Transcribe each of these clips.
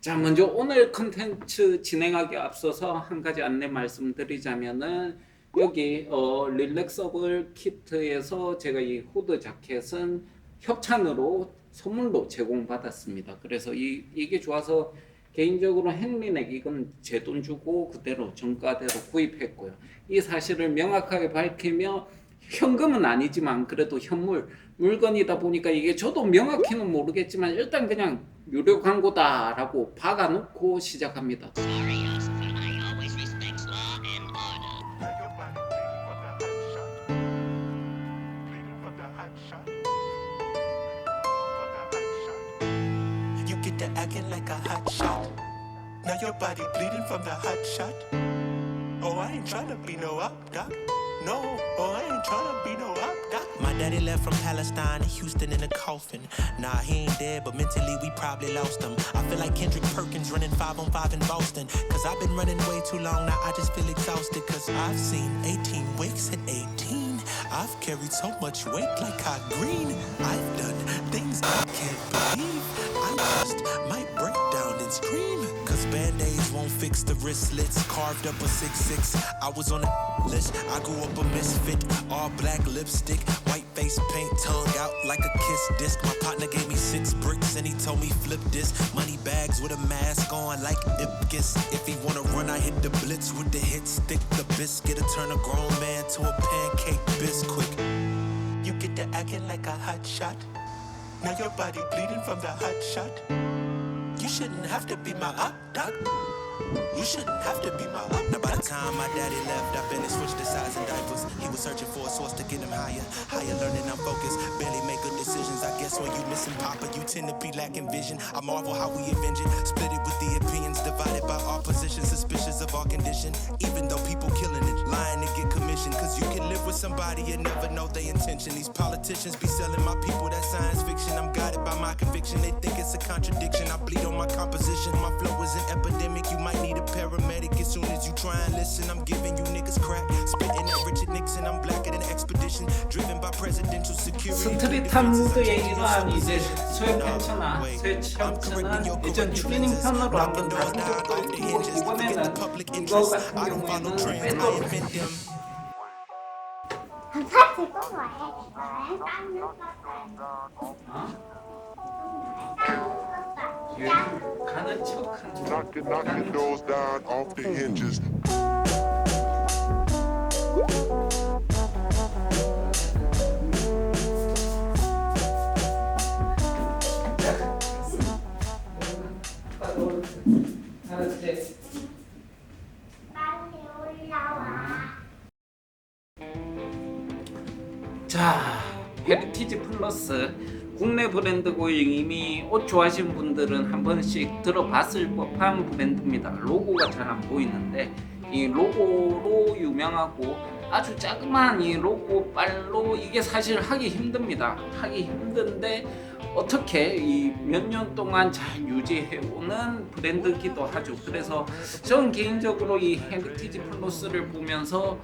자, 먼저 오늘 컨텐츠 진행하기 앞서서 한 가지 안내 말씀드리자면은 여기 어, 릴렉서블 키트에서 제가 이 후드 자켓은 협찬으로 선물로 제공받았습니다. 그래서 이, 이게 좋아서 개인적으로 행린에게 이건 제 돈 주고 그대로 정가대로 구입했고요. 이 사실을 명확하게 밝히며 현금은 아니지만 그래도 현물 물건이다 보니까 이게 저도 명확히는 모르겠지만 일단 그냥 유료 광고다라고 박아놓고 시작합니다. You get to acting like a hot shot. Now your body bleeding from the hot shot. Oh, I ain't tryna be no up doc. No, oh, I ain't tryna be no up doc. My daddy left from Palestine to Houston in a coffin. Nah, he ain't dead, but mentally we probably lost him. I feel like Kendrick Perkins running five on five in Boston. Cause I've been running way too long, now I just feel exhausted. Cause I've seen 18 wakes at 18. I've carried so much weight like hot green. I've done things I can't believe. I just might break down and scream. Cause band-aids won't fix the wristlets. Carved up a 6-6. I was on the list. I grew up a misfit. All black lipstick. White face paint. Tongue out like a kiss disc. My partner gave me six bricks and he told me flip this. Money bags with a mask on like Ipkiss. If he wanna run, I hit the blitz with the hit stick. The biscuit to turn a grown man to a pancake biscuit. You get to acting like a hot shot. Now your body bleeding from the hot shot. You shouldn't have to be my up, doc. You shouldn't have to be my up. Now by the time my daddy left, I barely switched the size and diapers. He was searching for a source to get him higher. Higher learning, I'm focused. Barely make good decisions. I guess when you missing Papa, you tend to be lacking vision. I marvel how we avenge it. Split it with the opinions divided by opposition. Suspicious of our condition. Even though people somebody and never know their intention. These politicians be selling my people that science fiction. I'm guided by my conviction. They think it's a contradiction. I bleed on my composition. My flow is an epidemic. You might need a paramedic as soon as you try and listen. I'm giving you niggas crack. Spitting at Richard Nixon. I'm blacker than expedition. Driven by presidential security. 스트릿한 무드의 일환 이제 수액 펜처나 스웨치 셔츠는 예전 추리닝 편으로 한번 다룬 적도 있고 이번에는 이거 같은 경우에는 어? 가는 척 하는 Knock your, knock your doors down off the hinges. 플러스 국내 브랜드고 이미 옷 좋아하시는 분들은 한 번씩 들어봤을 법한 브랜드입니다. 로고가 잘 안 보이는데 이 로고로 유명하고 아주 자그마한 이 로고 빨로 이게 사실 하기 힘듭니다. 하기 힘든데 어떻게 이 몇 년 동안 잘 유지해 오는 브랜드기도 하죠. 그래서 저는 개인적으로 이 헤리티지 플러스를 보면서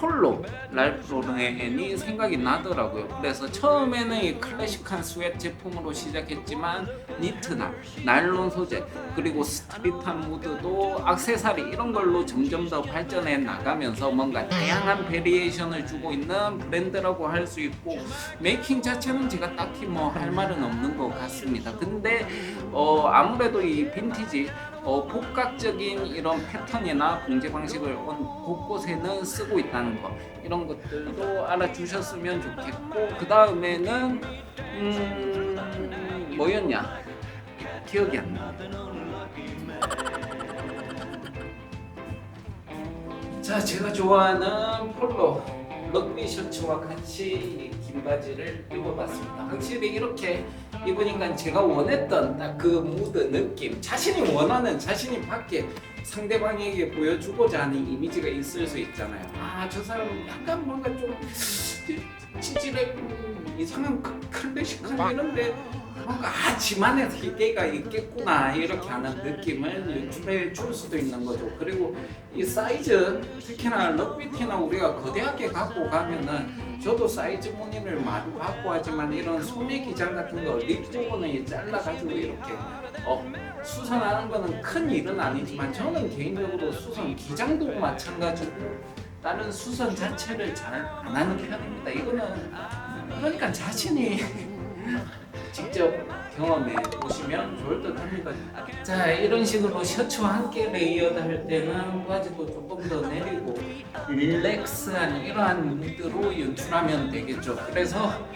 폴로 랄프 로렌이 생각이 나더라고요. 그래서 처음에는 이 클래식한 스웨트 제품으로 시작했지만 니트나 나일론 소재 그리고 스트릿한 무드도 악세사리 이런 걸로 점점 더 발전해 나가면서 뭔가 다양한 베리에이션을 주고 있는 브랜드라고 할 수 있고 메이킹 자체는 제가 딱히 뭐 할 말은 없는 것 같습니다. 근데 어 아무래도 이 빈티지 어, 복각적인 이런 패턴이나 공제 방식을 온 곳곳에는 쓰고 있다는 거 이런 것들도 알아주셨으면 좋겠고 그 다음에는 음 뭐였냐 기억이 안 나. 자 제가 좋아하는 폴로 럭비 셔츠와 같이 이긴 바지를 입어봤습니다. 확실히 이렇게 입으니까 제가 원했던 딱 그 무드 느낌, 자신이 원하는 자신이 밖에 상대방에게 보여주고자 하는 이미지가 있을 수 있잖아요. 아 저 사람 약간 뭔가 좀 찌질했고 이상한 그 클래식한 이런데 뭔가 아 있겠구나 이렇게 하는 느낌을 유출해 줄 수도 있는 거죠. 그리고 이 사이즈 특히나 럭비티나 우리가 거대하게 갖고 가면은 저도 사이즈 무늬를 많이 받고 하지만 이런 소매 기장 같은 거립 부분을 잘라가지고 이렇게 어 수선하는 거는 큰 일은 아니지만 저는 개인적으로 수선 기장도 마찬가지고 다른 수선 자체를 잘 안 하는 편입니다. 이거는 그러니까 자신이 직접 경험해 보시면 좋을 듯 합니다. 자 이런 식으로 셔츠와 함께 레이어드 할 때는 바지도 조금 더 내리고 릴렉스한 이러한 무드로 연출하면 되겠죠. 그래서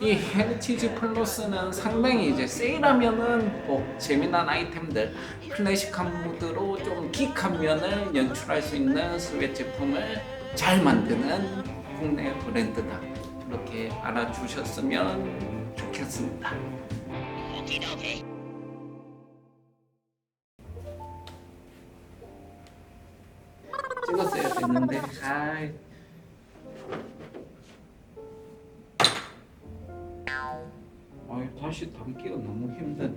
이 헤리티지 플러스는 상당히 이제 세일하면은 뭐 재미난 아이템들 클래식한 무드로 좀 킥한 면을 연출할 수 있는 스웨트 제품을 잘 만드는 국내 브랜드다. 이렇게 알아주셨으면 좋겠습니다. 찍었어야 됐는데 아 다시 담기가 너무 힘드네.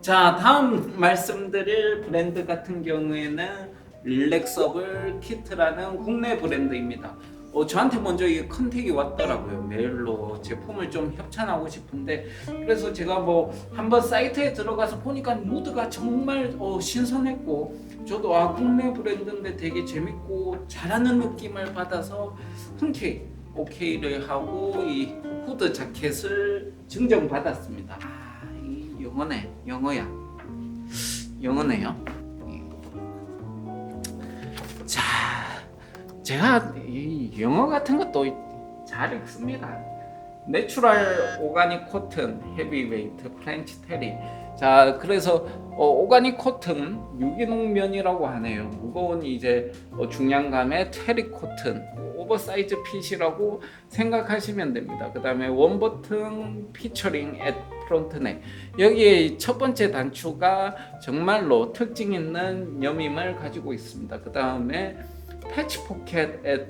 자, 다음 말씀드릴 브랜드 같은 경우에는 릴렉서블 키트라는 국내 브랜드입니다. 어, 저한테 먼저 이 컨택이 왔더라고요. 메일로 제품을 좀 협찬하고 싶은데 그래서 제가 뭐 한번 사이트에 들어가서 보니까 무드가 정말 어, 신선했고 저도 아 국내 브랜드인데 되게 재밌고 잘하는 느낌을 받아서 흔쾌히 오케이를 하고 이 후드 자켓을 증정 받았습니다. 아, 이 영어네, 영어야, 영어네요. 자, 제가 이 영어 같은 것도 잘 읽습니다. 내추럴 오가닉 코튼 헤비웨이트 프렌치 테리. 자, 그래서 어, 오가닉 코튼 유기농 면이라고 하네요. 무거운 이제 어, 중량감의 테리 코튼 오버사이즈 핏이라고 생각하시면 됩니다. 그 다음에 원버튼 피처링 앳 프론트넥 여기에 첫 번째 단추가 정말로 특징 있는 여밈을 가지고 있습니다. 그 다음에 패치 포켓 앳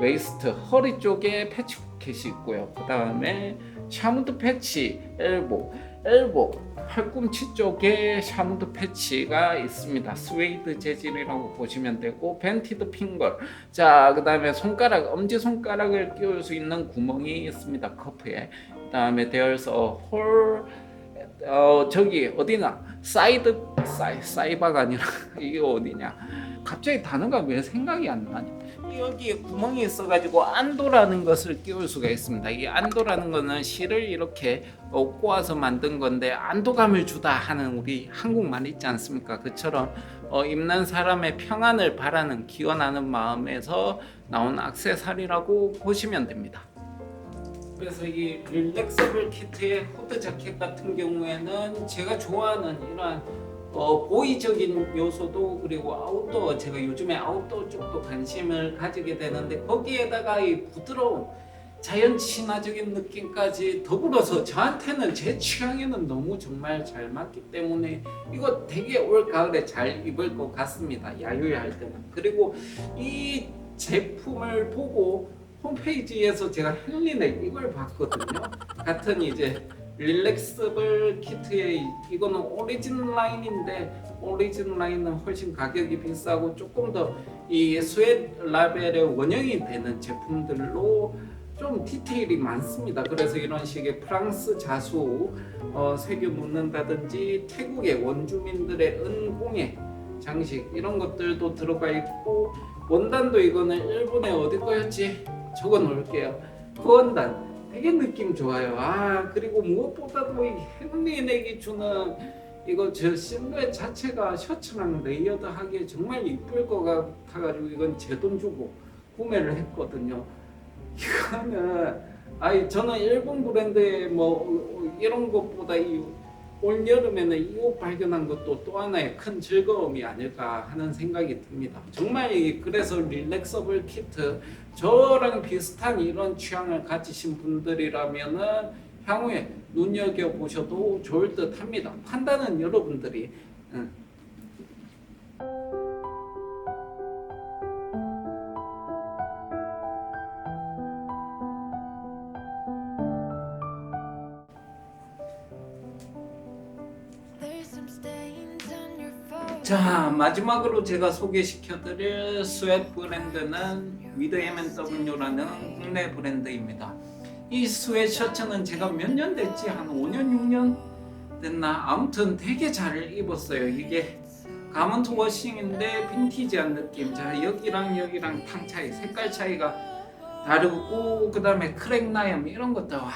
웨이스트 허리 쪽에 패치 포켓 이 있고요. 그 다음에 샤무드 패치 엘보 엘보 팔꿈치 쪽에 샤무드 패치가 있습니다. 스웨이드 재질이라고 보시면 되고 벤티드 핑거 자 그 다음에 손가락 엄지 손가락을 끼울 수 있는 구멍이 있습니다. 커프에 그 다음에 되어서 홀 어, 저기 어디나 사이드 사이 사이바가 아니라 이게 어디냐 갑자기 단어가 왜 생각이 안 나니 여기에 구멍이 있어가지고 안도라는 것을 끼울 수가 있습니다. 이 안도라는 거는 실을 이렇게 어, 꼬아서 만든 건데 안도감을 주다 하는 우리 한국말 있지 않습니까? 그처럼 어, 입는 사람의 평안을 바라는 기원하는 마음에서 나온 악세사리라고 보시면 됩니다. 그래서 이 릴렉서블 키트의 후드 자켓 같은 경우에는 제가 좋아하는 이러한 어, 보이적인 요소도 그리고 아웃도어 제가 요즘에 아웃도어 쪽도 관심을 가지게 되는데 거기에다가 이 부드러운 자연 친화적인 느낌까지 더불어서 저한테는 제 취향에는 너무 정말 잘 맞기 때문에 이거 되게 올 가을에 잘 입을 것 같습니다. 야유야 할 때는. 그리고 이 제품을 보고 홈페이지에서 제가 헨리넥 이걸 봤거든요 같은 이제 릴렉스블 키트의 이거는 오리진 라인인데 오리진 라인은 훨씬 가격이 비싸고 조금 더 이 스웨트 라벨의 원형이 되는 제품들로 좀 디테일이 많습니다. 그래서 이런 식의 프랑스 자수 어, 새겨 묻는다든지 태국의 원주민들의 은공예 장식 이런 것들도 들어가 있고 원단도 이거는 일본의 어디 거였지? 적어 놓을게요. 그 원단 되게 느낌 좋아요. 아 그리고 무엇보다도 이 헨리넥이 주는 이거 저 실루엣 자체가 셔츠랑 레이어드 하기에 정말 이쁠 것 같아가지고 이건 제 돈 주고 구매를 했거든요. 이거는 아니 저는 일본 브랜드의 뭐 이런 것보다 이 올 여름에는 이옷 발견한 것도 또 하나의 큰 즐거움이 아닐까 하는 생각이 듭니다. 정말 이 그래서 릴렉서블 키트 저랑 비슷한 이런 취향을 가지신 분들이라면은 향후에 눈여겨 보셔도 좋을 듯합니다. 판단은 여러분들이 응. 자 마지막으로 제가 소개시켜드릴 스웨트 브랜드는 위드 M&W라는 국내 브랜드입니다. 이 스웨트 셔츠는 제가 몇 년 됐지? 한 5년 6년 됐나? 아무튼 되게 잘 입었어요. 이게 가먼트 워싱인데 빈티지한 느낌. 자 여기랑 여기랑 탕 차이 색깔 차이가 다르고 그 다음에 크랙 나염 이런 것들 와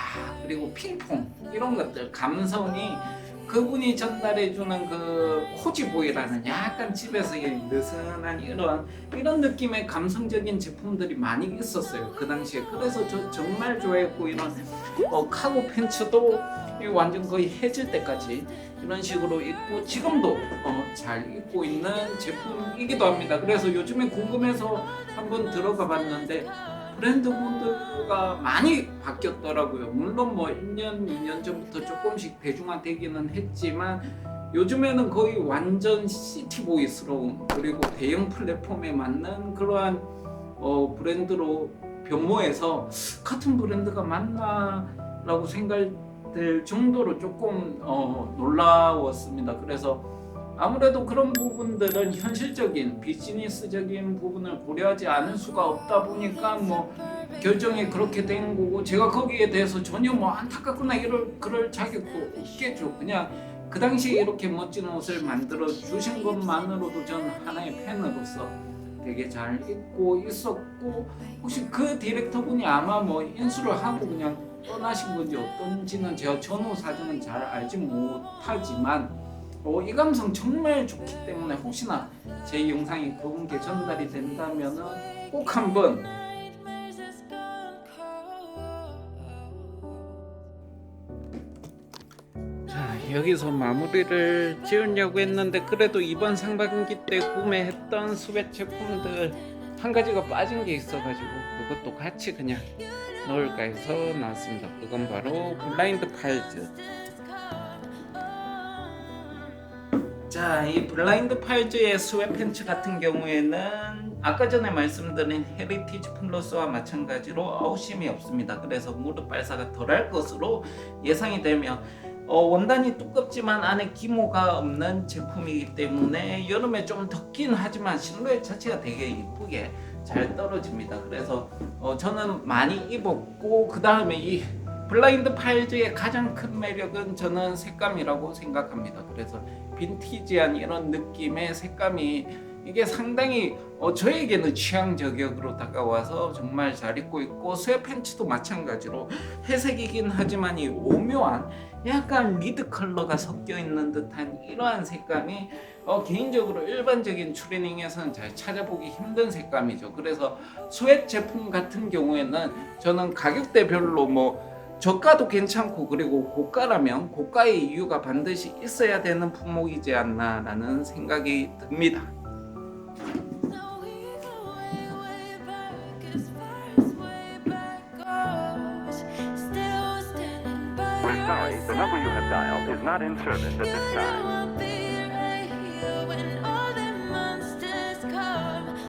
그리고 핑퐁 이런 것들 감성이 그분이 전달해 주는 그 호지보이라는 약간 집에서 느슨한 이런 이런 느낌의 감성적인 제품들이 많이 있었어요 그 당시에. 그래서 저 정말 좋아했고 이런 어, 카고 팬츠도 이 완전 거의 해질 때까지 이런 식으로 입고 지금도 어, 잘 입고 있는 제품이기도 합니다. 그래서 요즘에 궁금해서 한번 들어가 봤는데 브랜드 모드가 많이 바뀌었더라고요. 물론 뭐 1년, 2년 전부터 조금씩 대중화되기는 했지만 요즘에는 거의 완전 시티보이스러운 그리고 대형 플랫폼에 맞는 그러한 어, 브랜드로 변모해서 같은 브랜드가 맞나라고 생각될 정도로 조금 어, 놀라웠습니다. 그래서 아무래도 그런 부분들은 현실적인 비즈니스적인 부분을 고려하지 않을 수가 없다 보니까 뭐 결정이 그렇게 된 거고 제가 거기에 대해서 전혀 뭐 안타깝거나 이럴 그럴 자격도 없겠죠. 그냥 그 당시에 이렇게 멋진 옷을 만들어 주신 것만으로도 전 하나의 팬으로서 되게 잘 입고 있었고 혹시 그 디렉터분이 아마 뭐 인수를 하고 그냥 떠나신 건지 어떤지는 제가 전후 사정은 잘 알지 못하지만 어, 이 감성 정말 좋기 때문에 혹시나 제 영상이 그분께 전달이 된다면은 꼭 한번. 자 여기서 마무리를 지으려고 했는데 그래도 이번 상반기 때 구매했던 스웨트 제품들 한 가지가 빠진 게 있어가지고 그것도 같이 그냥 넣을까 해서 나왔습니다. 그건 바로 블라인드 파일즈. 자, 이 블라인드 파일즈의 스웨 팬츠 같은 경우에는 아까 전에 말씀드린 헤리티지 플러스와 마찬가지로 아웃심이 없습니다. 그래서 무릎 발사가 덜할 것으로 예상이 되며 어, 원단이 두껍지만 안에 기모가 없는 제품이기 때문에 여름에 좀 덥긴 하지만 실루엣 자체가 되게 이쁘게 잘 떨어집니다. 그래서 어, 저는 많이 입었고 그 다음에 이 블라인드 파일즈의 가장 큰 매력은 저는 색감이라고 생각합니다. 그래서 빈티지한 이런 느낌의 색감이 이게 상당히 어, 저에게는 취향 저격으로 다가와서 정말 잘 입고 있고 스웨 팬츠도 마찬가지로 회색이긴 하지만 이 오묘한 약간 리드 컬러가 섞여 있는 듯한 이러한 색감이 어, 개인적으로 일반적인 추리닝에서는 잘 찾아보기 힘든 색감이죠. 그래서 스웨트 제품 같은 경우에는 저는 가격대별로 뭐 저가도 괜찮고 그리고 고가라면 고가의 이유가 반드시 있어야 되는 품목이지 않나라는 생각이 듭니다. Now we go way, way back as far as way back goes. Still standing by We're your sorry, the number you have dialed is not in service at this time.